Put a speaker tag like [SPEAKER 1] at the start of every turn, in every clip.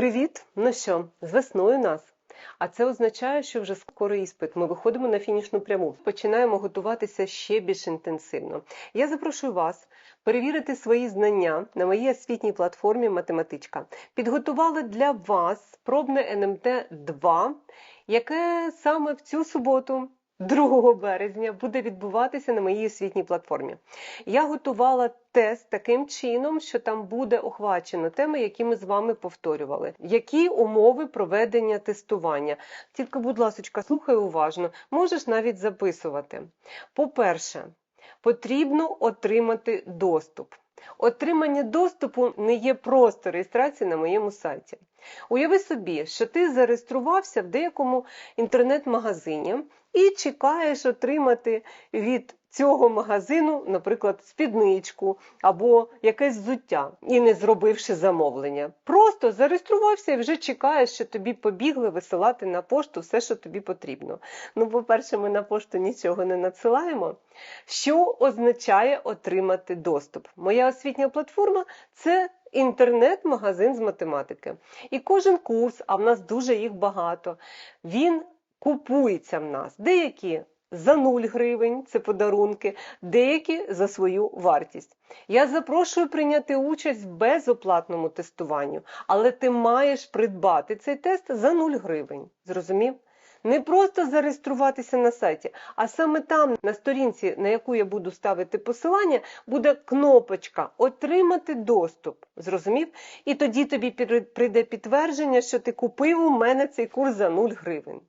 [SPEAKER 1] Привіт! Ну що, з весною нас. А це означає, що вже скоро іспит. Ми виходимо на фінішну пряму. Починаємо готуватися ще більш інтенсивно. Я запрошую вас перевірити свої знання на моїй освітній платформі Математичка. Підготували для вас пробне НМТ 2, яке саме в цю суботу. 2 березня буде відбуватися на моїй освітній платформі. Я готувала тест таким чином, що там буде охвачено теми, які ми з вами повторювали. Які умови проведення тестування? Тільки, будь ласка, слухай уважно, можеш навіть записувати. По-перше, потрібно отримати доступ. Отримання доступу не є просто реєстрація на моєму сайті. Уяви собі, що ти зареєструвався в деякому інтернет-магазині і чекаєш отримати від цього магазину, наприклад, спідничку або якесь взуття, і не зробивши замовлення. Просто зареєструвався і вже чекаєш, що тобі побігли висилати на пошту все, що тобі потрібно. Ну, по-перше, ми на пошту нічого не надсилаємо. Що означає отримати доступ? Моя освітня платформа це інтернет-магазин з математики. І кожен курс, а в нас дуже їх багато, він купується в нас. Деякі за 0 гривень, це подарунки, деякі за свою вартість. Я запрошую прийняти участь в безоплатному тестуванню, але ти маєш придбати цей тест за 0 гривень. Зрозумів? Не просто зареєструватися на сайті, а саме там, на сторінці, на яку я буду ставити посилання, буде кнопочка Отримати доступ. Зрозумів? І тоді тобі прийде підтвердження, що ти купив у мене цей курс за 0 гривень.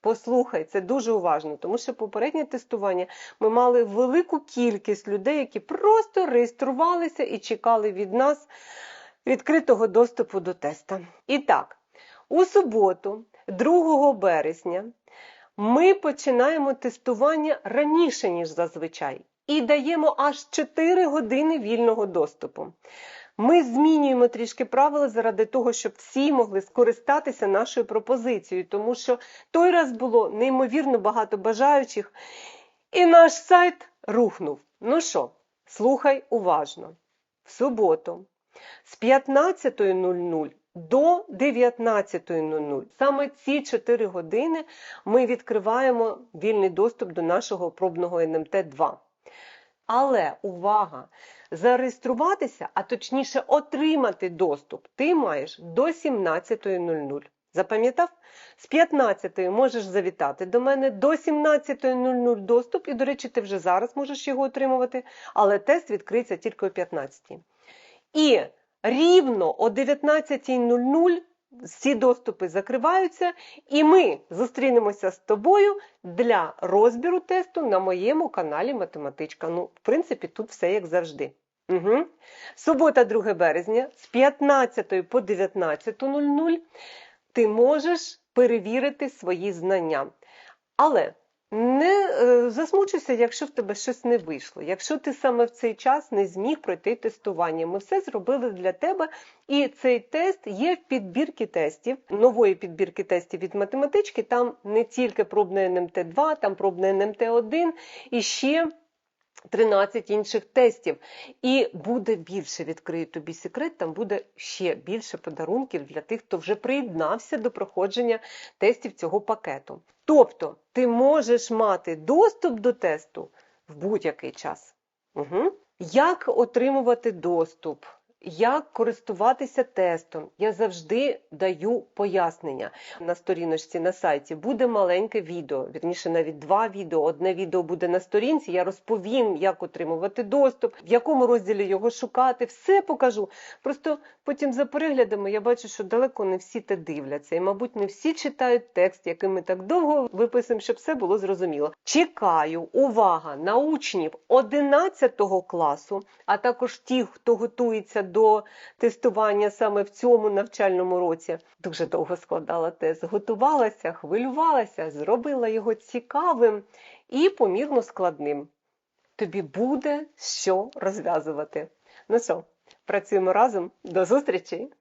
[SPEAKER 1] Послухай, це дуже уважно, тому що попереднє тестування ми мали велику кількість людей, які просто реєструвалися і чекали від нас відкритого доступу до теста. І так, у суботу, 2 березня, ми починаємо тестування раніше, ніж зазвичай, і даємо аж 4 години вільного доступу. Ми змінюємо трішки правила заради того, щоб всі могли скористатися нашою пропозицією, тому що той раз було неймовірно багато бажаючих, і наш сайт рухнув. Ну що, слухай уважно. В суботу з 15.00 до 19.00. Саме ці 4 години ми відкриваємо вільний доступ до нашого пробного НМТ 2. Але увага! Зареєструватися, а точніше отримати доступ, ти маєш до 17.00. Запам'ятав? З 15 можеш завітати до мене, до 17.00 доступ, і, до речі, ти вже зараз можеш його отримувати, але тест відкриється тільки о 15. І рівно о 19.00 всі доступи закриваються, і ми зустрінемося з тобою для розбіру тесту на моєму каналі Математичка. Ну, в принципі, тут все як завжди. Угу. Субота, 2 березня з 15 по 19.00 ти можеш перевірити свої знання. Але не е, засмучуйся, якщо в тебе щось не вийшло. Якщо ти саме в цей час не зміг пройти тестування, ми все зробили для тебе. І цей тест є в підбірці тестів, нової підбірки тестів від математички. Там не тільки пробне НМТ 2, там пробне НМТ 1 і ще. 13 інших тестів. І буде більше, відкрию тобі секрет, там буде ще більше подарунків для тих, хто вже приєднався до проходження тестів цього пакету. Тобто, ти можеш мати доступ до тесту в будь-який час. Угу. Як отримувати доступ? Як користуватися тестом? Я завжди даю пояснення на сторіночці на сайті. Буде маленьке відео, вірніше навіть два відео. Одне відео буде на сторінці. Я розповім, як отримувати доступ, в якому розділі його шукати. Все покажу. Просто потім за переглядами я бачу, що далеко не всі те дивляться, і, мабуть, не всі читають текст, який ми так довго виписуємо, щоб все було зрозуміло. Чекаю, увага на учнів 11 класу, а також ті, хто готується до тестування саме в цьому навчальному році. Дуже довго складала тест, готувалася, хвилювалася, зробила його цікавим і помірно складним. Тобі буде що розв'язувати. Ну що, працюємо разом. До зустрічі!